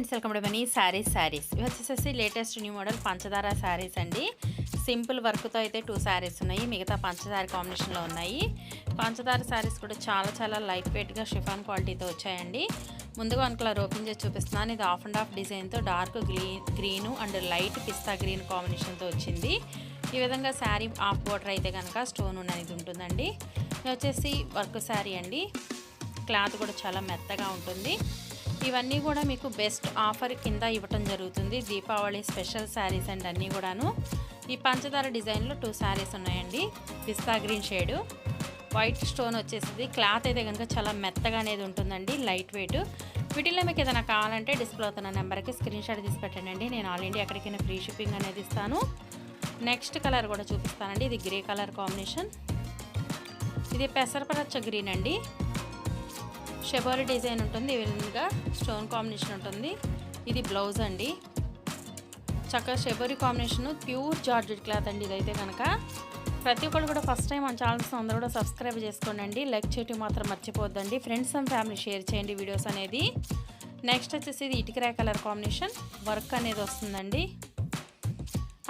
Friends welcome to Mani sarees sarees ఇవి వచ్చేసేసి latest new model పంచదార శారీస్ అండి. సింపుల్ వర్క్తో అయితే టూ శారీస్ ఉన్నాయి. మిగతా పంచదార కాంబినేషన్లో ఉన్నాయి. పంచదార శారీస్ కూడా చాలా చాలా లైట్ వెయిట్గా షిఫాన్ క్వాలిటీతో వచ్చాయండి. ముందుగా వన్ కలర్ ఓపెన్ చేసి చూపిస్తున్నాను. ఇది ఆఫ్ అండ్ ఆఫ్ డిజైన్తో dark green green and light pista green కాంబినేషన్తో వచ్చింది. ఈ విధంగా శారీ ఆఫ్ బోర్డర్ అయితే కనుక స్టోన్ అనేది ఉంటుందండి. ఇది వచ్చేసి వర్క్ శారీ అండి. క్లాత్ కూడా చాలా మెత్తగా ఉంటుంది. ఇవన్నీ కూడా మీకు బెస్ట్ ఆఫర్ కింద ఇవ్వటం జరుగుతుంది. దీపావళి స్పెషల్ శారీస్ అండ్ అన్నీ కూడాను. ఈ పంచదార డిజైన్లో టూ శారీస్ ఉన్నాయండి. Pista green shade. White stone వచ్చేసింది. క్లాత్ అయితే కనుక చాలా మెత్తగా అనేది ఉంటుందండి లైట్ వెయిట్. వీటిలో మీకు ఏదైనా కావాలంటే డిస్ప్లే అవుతున్న నెంబర్కి స్క్రీన్ షాట్ తీసి పెట్టండి. నేను ఆల్ ఇండియా ఎక్కడికైనా ఫ్రీ షిప్పింగ్ అనేది ఇస్తాను. నెక్స్ట్ కలర్ కూడా చూపిస్తానండి. ఇది గ్రే కలర్ కాంబినేషన్. ఇది పెసరపరచ్చ గ్రీన్ అండి. షెబోరి డిజైన్ ఉంటుంది ఈ విధంగా స్టోన్ కాంబినేషన్ ఉంటుంది. ఇది బ్లౌజ్ అండి. చక్కగా shibori combination pure georgette cloth అండి ఇదైతే కనుక ప్రతి ఒక్కరు కూడా ఫస్ట్ టైం మన ఛానల్స్ అందరూ కూడా సబ్స్క్రైబ్ చేసుకోండి లైక్ చేయటం మాత్రం మర్చిపోద్దండి ఫ్రెండ్స్ అండ్ ఫ్యామిలీ షేర్ చేయండి వీడియోస్ అనేది. నెక్స్ట్ వచ్చేసి ఇది ఇటుకరాయ కలర్ కాంబినేషన్. వర్క్ అనేది వస్తుందండి.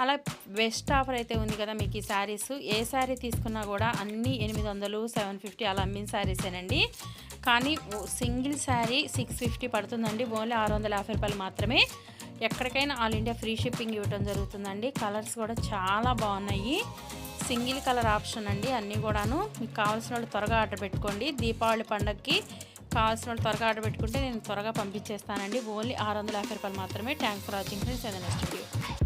అలా బెస్ట్ ఆఫర్ అయితే ఉంది కదా మీకు ఈ శారీస్. ఏ శారీ తీసుకున్నా కూడా అన్ని ఎనిమిది వందలు సెవెన్ ఫిఫ్టీ అలా అమ్మిన శారీసేనండి. కానీ సింగిల్ శారీ సిక్స్ ఫిఫ్టీ పడుతుందండి. ఓన్లీ ఆరు వందల యాభై రూపాయలు మాత్రమే. ఎక్కడికైనా ఆల్ ఇండియా ఫ్రీ షిప్పింగ్ ఇవ్వడం జరుగుతుందండి. కలర్స్ కూడా చాలా బాగున్నాయి. సింగిల్ కలర్ ఆప్షన్ అండి అన్నీ కూడాను. మీకు కావాల్సిన వాళ్ళు త్వరగా ఆర్డర్ పెట్టుకోండి. దీపావళి పండగకి కావాల్సిన వాళ్ళు త్వరగా ఆర్డర్ పెట్టుకుంటే నేను త్వరగా పంపించేస్తానండి. ఓన్లీ ఆరు వందల యాభై రూపాయలు మాత్రమే. Thank for watching friends. ఏదైనా స్టూడియో